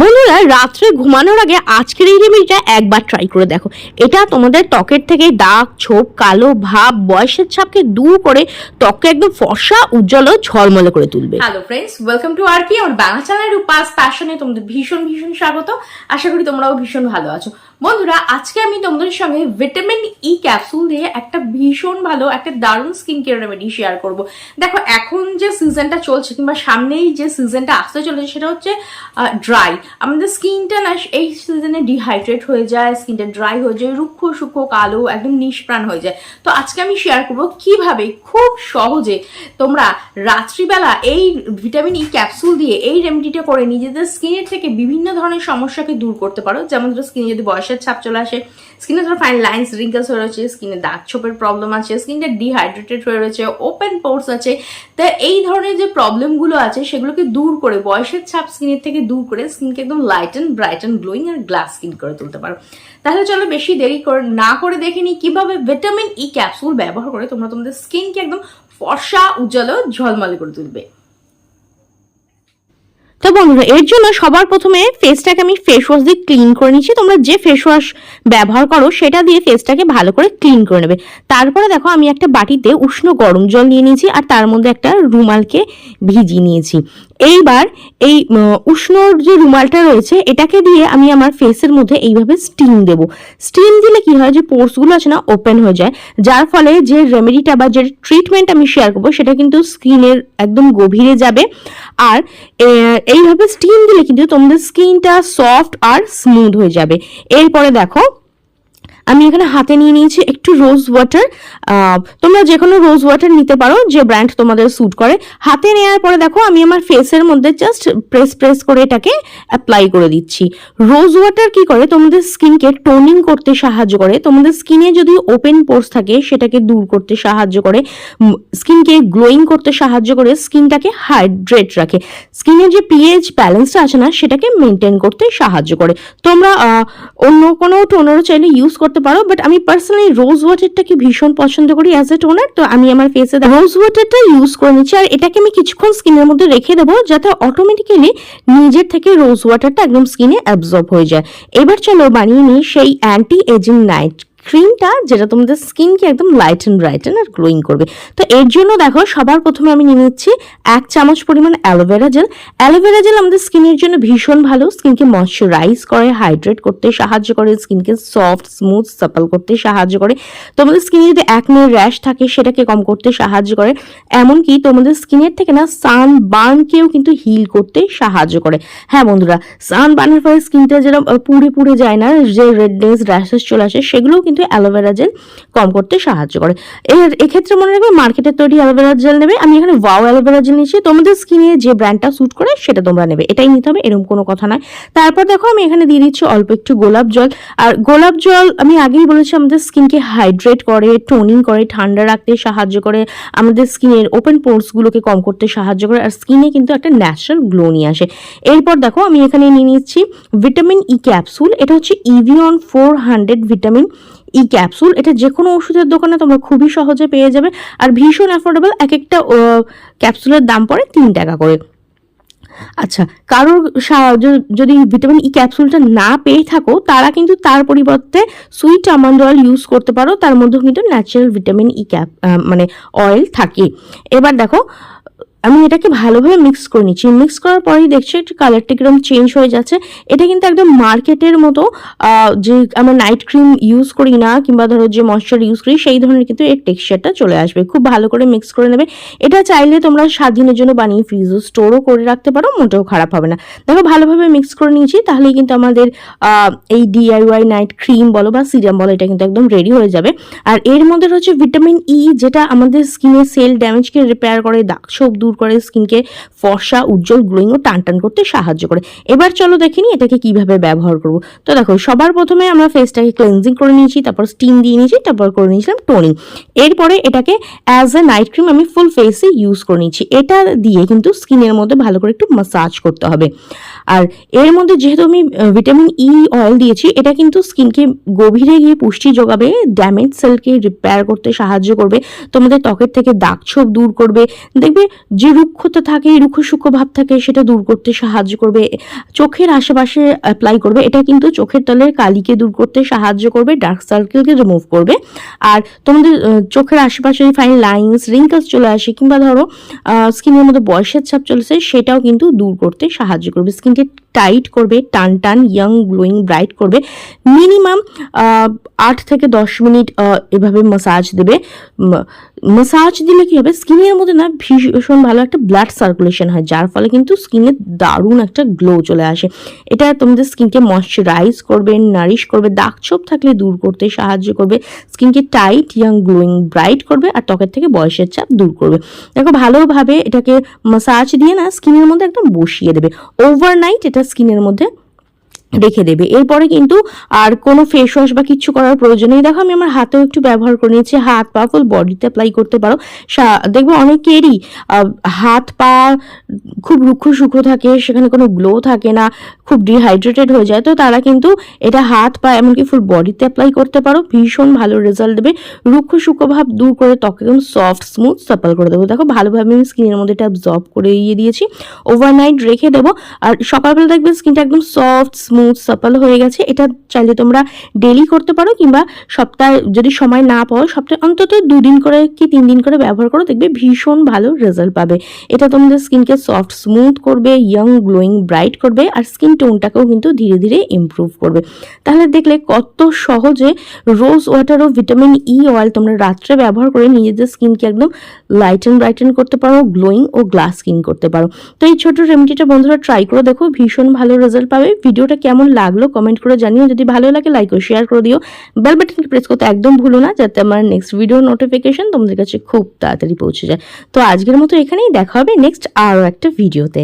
বন্ধুরা, রাত্রে ঘুমানোর আগে আজকের এই রেমেডিটা একবার ট্রাই করে দেখো। এটা তোমাদের ত্বকের থেকে দাগ, ছোপ, কালো ভাব, বয়সের ছাপকে দূর করে ত্বককে একদম ফর্সা, উজ্জ্বল ও ঝলমলে করে তুলবে। হ্যালো ফ্রেন্ডস ওয়েলকাম টু আর কি আমার বাংলা চ্যানেলের উপাস প্যাশনে তোমাদের ভীষণ ভীষণ স্বাগত। আশা করি তোমরাও ভীষণ ভালো আছো। বন্ধুরা, আজকে আমি তোমাদের সঙ্গে ভিটামিন ই ক্যাপসুল দিয়ে একটা ভীষণ ভালো, একটা দারুণ স্কিন কেয়ার রেমেডি শেয়ার করব। দেখো, এখন যে সিজনটা চলছে কিংবা সামনেই যে সিজনটা আসতে চলেছে, সেটা হচ্ছে ড্রাই আমাদের স্কিনটা না এই সিজনে ডিহাইড্রেট হয়ে যায়, স্কিনটা ড্রাই হয়ে যায়, রুক্ষ সূক্ষ্ম কালো, একদম নিষ্প্রাণ হয়ে যায়। তো আজকে আমি শেয়ার করব কীভাবে খুব সহজে তোমরা রাত্রিবেলা এই ভিটামিন ই ক্যাপসুল দিয়ে এই রেমেডিটা করে নিজেদের স্কিনের থেকে বিভিন্ন ধরনের সমস্যাকে দূর করতে পারো। যেমন ধরো স্কিনে যদি বয়সের ছাপ চলে আসে স্কিনে ধরো ফাইন লাইন্স রিঙ্কেলস হয়ে রয়েছে স্কিনে দাগ ছোপের প্রবলেম আছে স্কিনটা ডিহাইড্রেটেড হয়ে রয়েছে ওপেন পোর্স আছে। তা এই ধরনের যে প্রবলেমগুলো আছে, সেগুলোকে দূর করে, বয়সের ছাপ স্কিনের থেকে দূর করে স্কিনকে একদম light and bright and glowing R glass skin করে তুলতে পারো। তাহলে চলো বেশি দেরি না করে দেখে নিই কীভাবে ভিটামিন ই ক্যাপসুল ব্যবহার করে তোমরা তোমাদের স্কিনকে একদম ফর্সা, উজ্জ্বল ঝলমলে করে তুলবে। তো বন্ধুরা, এর জন্য সবার প্রথমে ফেসটাকে আমি ফেস ওয়াশ দিয়ে ক্লিন করে নিচ্ছি। তোমরা যে ফেস ওয়াশ ব্যবহার করো, সেটা দিয়ে ফেসটাকে ভালো করে ক্লিন করে নেবে। তারপরে দেখো, আমি একটা বাটিতে উষ্ণ গরম জল নিয়ে নিয়েছি আর তার মধ্যে একটা রুমালকে ভিজিয়ে নিয়েছি। এইবার এই উম, উষ্ণ যে রুমালটা রয়েছে এটাকে দিয়ে আমি আমার ফেসের মধ্যে এইভাবে স্টিম দেব। স্টিম দিলে কি হয় যে পোর্সগুলো আছে না ওপেন হয়ে যায়। যার ফলে যে রেমেডিটা বা যে ট্রিটমেন্ট আমি শেয়ার করব সেটা কিন্তু স্কিনের একদম গভীরে যাবে। আর এইভাবে স্টিম দিলে কিন্তু তোমাদের স্কিনটা সফট আর স্মুথ হয়ে যাবে। এরপরে দেখো আমি এখানে হাতে নিয়ে নিয়েছি একটু রোজ ওয়াটার তোমরা যে কোনো রোজ ওয়াটার নিতে পারো, যে ব্র্যান্ড তোমাদের স্যুট করে। হাতে নেওয়ার পরে দেখো, আমি আমার ফেসের মধ্যে জাস্ট প্রেস প্রেস করে এটাকে অ্যাপ্লাই করে দিচ্ছি। রোজ ওয়াটার কি করে? তোমাদের স্কিনকে টোনিং করতে সাহায্য করে। তোমাদের স্কিনে যদি ওপেন পোর্স থাকে, সেটাকে দূর করতে সাহায্য করে। স্কিনকে গ্লোয়িং করতে সাহায্য করে স্কিনটাকে হাইড্রেট রাখে। স্কিনের যে পিএইচ ব্যালেন্সটা আছে না, সেটাকে মেনটেন করতে সাহায্য করে। তোমরা অন্য কোনো টোনারও চাইলে ইউজ করতে পারো বাট আমি পার্সোনালি রোজ ওয়াটারটাকে ভীষণ পছন্দ করি অ্যাজ এ টোনার তো আমি আমার ফেসে রোজ ওয়াটারটা ইউজ করে নিচ্ছি, আর এটাকে আমি কিছুক্ষণ স্কিনের মধ্যে রেখে দেবো, যাতে অটোমেটিক্যালি নিজের থেকে রোজ ওয়াটারটা একদম স্কিনে অ্যাবজর্ব হয়ে যায়। এবার চলো বানিয়ে নিই সেই অ্যান্টি এজিং নাইট ক্রিমটা যেটা তোমাদের স্কিনকে একদম লাইট অ্যান্ড ব্রাইটেন আর গ্লোয়িং করবে। তো এর জন্য দেখো, সবার প্রথমে আমি নিয়ে নিচ্ছি এক চামচ পরিমাণ অ্যালোভেরা জেল অ্যালোভেরা জেল আমাদের স্কিনের জন্য ভীষণ ভালো। স্কিনকে ময়শ্চারাইজ করে হাইড্রেট করতে সাহায্য করে স্কিনকে সফট স্মুথ সাপল করতে সাহায্য করে। তোমাদের স্কিনে যদি একনে র্যাশ থাকে, সেটাকে কম করতে সাহায্য করে। এমনকি তোমাদের স্কিনের থেকে না সান বার্নকেও কিন্তু হিল করতে সাহায্য করে। হ্যাঁ বন্ধুরা সান বার্নের ফলে স্কিনটা যেরকম পুড়ে পুড়ে যায় না, যে রেডনেস র্যাশেস চলে আসে, সেগুলোও কিন্তু অ্যালোভেরা জেল কম করতে সাহায্য করে। এর, এক্ষেত্রে মনে রাখবে মার্কেটের তৈরি অ্যালোভেরা জেল নেবে। আমি এখানে ওয়াও অ্যালোভেরা জেল নিয়েছি। তোমাদের স্কিনে যে ব্র্যান্ডটা স্যুট করে সেটা তোমরা নেবে। এটাই নিতে হবে, এরকম কোনো কথা নয়। তারপর দেখো, আমি এখানে দিয়ে দিচ্ছি অল্প একটু গোলাপ জল। আর গোলাপ জল, আমি আগেই বলেছি, আমাদের স্কিনকে হাইড্রেট করে টোনিং করে, ঠান্ডা রাখতে সাহায্য করে। আমাদের স্কিনের ওপেন পোর্সগুলোকে কম করতে সাহায্য করে। আর স্কিনে কিন্তু একটা ন্যাচারাল গ্লো নিয়ে আসে। এরপর দেখো, আমি এখানে নিয়ে নিচ্ছি ভিটামিন ই ক্যাপসুল এটা হচ্ছে Evion four hundred vitamin E capsule এটা যে কোনো ওষুধের দোকানে তোমরা খুবই সহজে পেয়ে যাবে। আর ভীষণ অ্যাফোর্ডেবল এক একটা ক্যাপসুলের দাম পড়ে তিন টাকা করে। আচ্ছা কারোর যদি ভিটামিন ই ক্যাপসুলটা না পেয়ে থাকো, তারা কিন্তু তার পরিবর্তে সুইট আমন্ড অয়েল ইউজ করতে পারো। তার মধ্যেও কিন্তু ন্যাচারাল ভিটামিন ই ক্যাপ মানে অয়েল থাকে। এবার দেখো আমি এটাকে ভালোভাবে মিক্স করে নিচ্ছি। মিক্স করার পরেই দেখছি একটু কালারটা কীরকম চেঞ্জ হয়ে যাচ্ছে। এটা কিন্তু একদম মার্কেটের মতো যে আমরা নাইট ক্রিম ইউজ করি না, কিংবা ধরো যে ময়শ্চার ইউজ করি, সেই ধরনের কিন্তু এর টেক্সচারটা চলে আসবে। খুব ভালো করে মিক্স করে নেবে। এটা চাইলে তোমরা সাত দিনের জন্য বানিয়ে ফ্রিজও স্টোরও করে রাখতে পারো, মোটেও খারাপ হবে না। দেখো, ভালোভাবে মিক্স করে নিয়েছি, তাহলেই কিন্তু আমাদের এই ডিআইওয়াই নাইট ক্রিম বলো বা সিরাম বলো, এটা কিন্তু একদম রেডি হয়ে যাবে। আর এর মধ্যে রয়েছে ভিটামিন ই যেটা আমাদের স্কিনের সেল ড্যামেজকে রিপেয়ার করে দাগ ছোপ দূর করে স্কিনকে ফর্সা, উজ্জ্বল, গ্লোয়িং ও টান টান করতে সাহায্য করে। এবার চলো দেখিনি এটাকে কীভাবে ব্যবহার করব। তো দেখো, সবার প্রথমে আমরা ফেসটাকে ক্লেনজিং করে নিয়েছি, তারপর স্টিম দিয়ে নিয়েছি, তারপর করে নিয়েছিলাম টোনিং এরপরে এটাকে অ্যাজ এ নাইট ক্রিম আমি ফুল ফেসে ইউজ করে নিচ্ছি এটা দিয়ে কিন্তু স্কিনের মধ্যে ভালো করে একটু মাসাজ করতে হবে। আর এর মধ্যে যেহেতু আমি ভিটামিন ই অয়েল দিয়েছি, এটা কিন্তু স্কিনকে গভীরে গিয়ে পুষ্টি যোগাবে ড্যামেজ সেলকে রিপেয়ার করতে সাহায্য করবে, তোমাদের ত্বকের থেকে দাগ ছোপ দূর করবে। দেখবে যে রুক্ষতা থাকে, রুক্ষ সূক্ষ্ম ভাব থাকে, সেটা দূর করতে সাহায্য করবে, চোখের আশেপাশে অ্যাপ্লাই করবে, এটা কিন্তু চোখের তলের কালিকে দূর করতে সাহায্য করবে ডার্ক সার্কেলকে রিমুভ করবে। আর তোমাদের চোখের আশেপাশে ফাইন লাইন্স রিঙ্কলস চলে আসে, কিংবা ধরো স্কিনের মধ্যে বয়সের ছাপ চলেছে, সেটাও কিন্তু দূর করতে সাহায্য করবে। স্কিনকে টাইট করবে, টান টান ইয়াং গ্লোয়িং ব্রাইট করবে। মিনিমাম আট থেকে দশ মিনিট এভাবে মাসাজ দেবে। মাসাজ দিলে কি হবে? স্কিনের মধ্যে না ভীষণ ভালো একটা ব্লাড সার্কুলেশন হয়, যার ফলে কিন্তু স্কিনে দারুণ একটা গ্লো চলে আসে। এটা তোমাদের স্কিনকে ময়শ্চারাইজ করবে নারিশ করবে দাগ ছোপ থাকলে দূর করতে সাহায্য করবে। স্কিনকে টাইট ইয়াং গ্লোয়িং ব্রাইট করবে আর ত্বকের থেকে বয়সের চাপ দূর করবে। দেখো, ভালোভাবে এটাকে মাসাজ দিয়ে না স্কিনের মধ্যে একদম বসিয়ে দেবে। ওভারনাইট এটা স্কিনের মধ্যে রেখে দেবে। এরপরে কিন্তু আর কোনো ফেস ওয়াশ বা কিছু করার প্রয়োজন নেই। দেখো, আমি আমার হাতেও একটু ব্যবহার করে নিয়েছি। হাত পা ফুল বডিতে অ্যাপ্লাই করতে পারো। দেখবে অনেকেরই হাত পা খুব রুক্ষ সূক্ষ্ম থাকে, সেখানে কোনো গ্লো থাকে না, খুব ডিহাইড্রেটেড হয়ে যায়। তো তারা কিন্তু এটা হাত পা এমনকি ফুল বডিতে অ্যাপ্লাই করতে পারো। ভীষণ ভালো রেজাল্ট দেবে। রুক্ষ সূক্ষ্ম ভাব দূর করে ত্বক একদম সফট স্মুথ সাপল করে দেবো। দেখো, ভালোভাবে আমি স্কিনের মধ্যে এটা অ্যাবজর্ব করে ইয়ে দিয়েছি। ওভারনাইট রেখে দেবো। আর সকালবেলা দেখবে স্কিনটা একদম সফট স্মুথ সাপল হয়ে গেছে। এটা চাইলে তোমরা ডেলি করতে পারো কিংবা সপ্তাহে যদি সময় না পাও, সপ্তাহে অন্তত দুদিন করে কি তিন দিন করে ব্যবহার করো, দেখবে ভীষণ ভালো রেজাল্ট পাবে। এটা তোমাদের স্কিনকে সফট স্মুথ করবে ইয়াং গ্লোয়িং ব্রাইট করবে, আর স্কিন টোনটাকেও কিন্তু ধীরে ধীরে ইমপ্রুভ করবে। তাহলে দেখলে কত সহজে রোজ ওয়াটার ও ভিটামিন ই অয়েল তোমরা রাত্রে ব্যবহার করে নিজেদের স্কিনকে একদম লাইটেন ব্রাইটেন করতে পারো গ্লোয়িং ও গ্লাস স্কিন করতে পারো। তো এই ছোট রেমেডিটা বন্ধুরা ট্রাই করে দেখো, ভীষণ ভালো রেজাল্ট পাবে। ভিডিওটা কেমন লাগল কমেন্ট করে জানিও। যদি ভালো লাগে লাইক ও শেয়ার করে দিও। বেল বাটনকে প্রেস করতে একদম ভুলো না, যাতে আমার নেক্সট ভিডিও নোটিফিকেশন তোমাদের কাছে খুব তাড়াতাড়ি পৌঁছে যায়। তো আজকের মতো এখানেই দেখা হবে নেক্সট আরও একটা ভিডিওতে